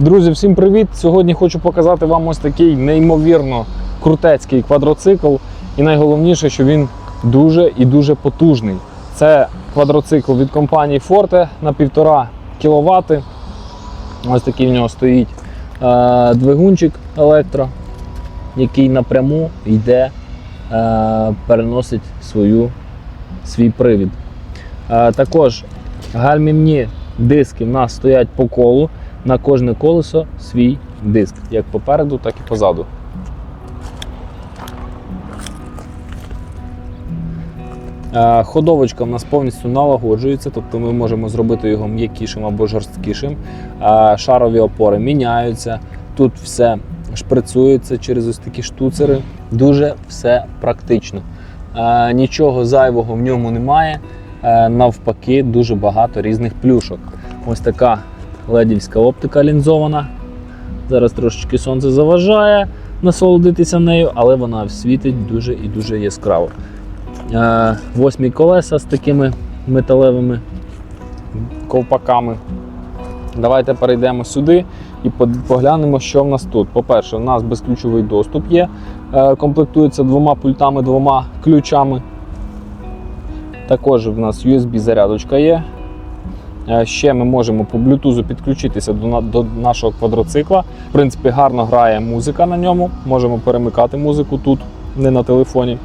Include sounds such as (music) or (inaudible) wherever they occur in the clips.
Друзі, всім привіт! Сьогодні хочу показати вам ось такий неймовірно крутецький квадроцикл. І найголовніше, що він дуже і дуже потужний. Це квадроцикл від компанії Forte на 1,5 кВт. Ось такий в нього стоїть е, двигунчик електро, який напряму йде, е, переносить свою, свій привід. Е, також гальмівні диски в нас стоять по колу. На кожне колесо свій диск, як попереду, так і позаду. Ходовочка в нас повністю налагоджується, тобто ми можемо зробити його м'якішим або жорсткішим. Шарові опори міняються. Тут все шприцюється через ось такі штуцери. Дуже все практично. Нічого зайвого в ньому немає. Навпаки, дуже багато різних плюшок. Ось така ледівська оптика лінзована. Зараз трошечки сонце заважає насолодитися нею, але вона світить дуже і дуже яскраво. Е, Восьмі колеса з такими металевими ковпаками. Давайте перейдемо сюди і поглянемо, що в нас тут. По-перше, у нас безключовий доступ є, е, комплектується двома пультами, двома ключами. Також в нас USB-зарядочка є. Е, Ще ми можемо по Bluetooth підключитися до, нашого квадроцикла. В принципі, гарно грає музика на ньому. Можемо перемикати музику тут, не на телефоні.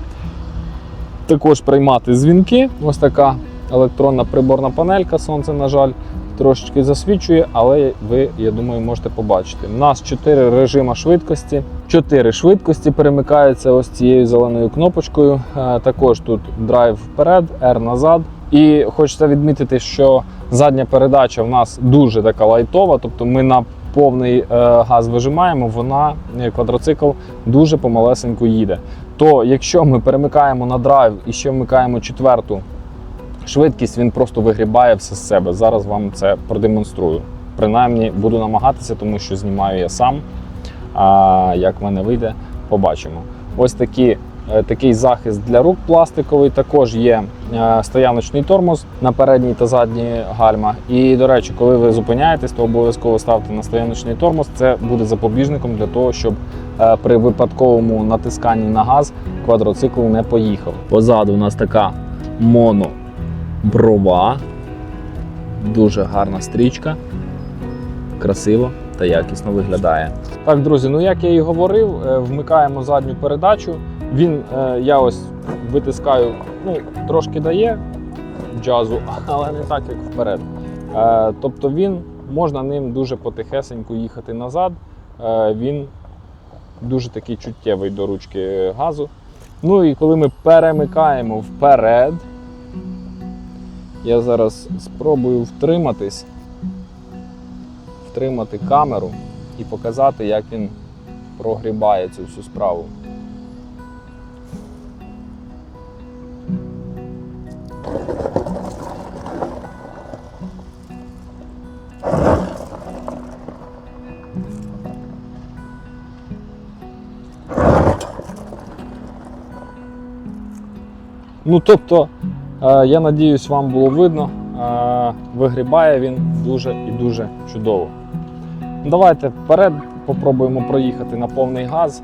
Також приймати дзвінки. Ось така електронна приборна панелька. Сонце, на жаль, трошечки засвічує, але ви, я думаю, можете побачити. У нас 4 режима швидкості. 4 швидкості перемикаються ось цією зеленою кнопочкою. Е, Також тут драйв вперед, R назад. І хочеться відмітити, що задня передача в нас дуже така лайтова, тобто ми на повний е, газ вижимаємо, вона е, квадроцикл дуже помалесенько їде. То якщо ми перемикаємо на драйв і ще вмикаємо четверту швидкість, він просто вигрібає все з себе. Зараз вам це продемонструю. Принаймні буду намагатися, тому що знімаю я сам. А як в мене вийде, побачимо. Ось такі, такий захист для рук пластиковий. Також є е, стояночний тормоз на передній та задній гальма. І, до речі, коли ви зупиняєтесь, то обов'язково ставте на стояночний тормоз. Це буде запобіжником для того, щоб е, при випадковому натисканні на газ квадроцикл не поїхав. Позаду у нас така моноброва. Дуже гарна стрічка. Красиво та якісно виглядає. Так, друзі, ну як я і говорив, е, вмикаємо задню передачу. Він, е, я ось витискаю, ну, трошки дає джазу, (laughs) але не так, як вперед. Е, Тобто він можна ним дуже потихесеньку їхати назад. Е, Він дуже такий чуттєвий до ручки газу. Ну і коли ми перемикаємо вперед, я зараз спробую втриматись, втримати камеру і показати, як він прогрібає цю всю справу. Ну, тобто, е, я надіюсь, вам було видно. Е, вигрібає він дуже і дуже чудово. Давайте вперед попробуємо проїхати на повний газ.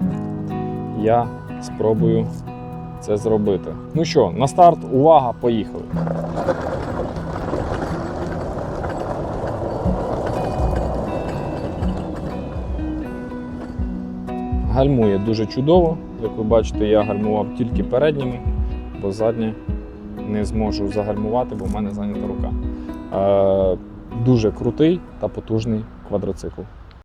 Я спробую це зробити. Ну що, на старт, увага, поїхали. Гальмує дуже чудово. Як ви бачите, я гальмував тільки передніми, бо заднє не зможу загальмувати, бо в мене зайнята рука. Е, дуже крутий та потужний квадроцикл.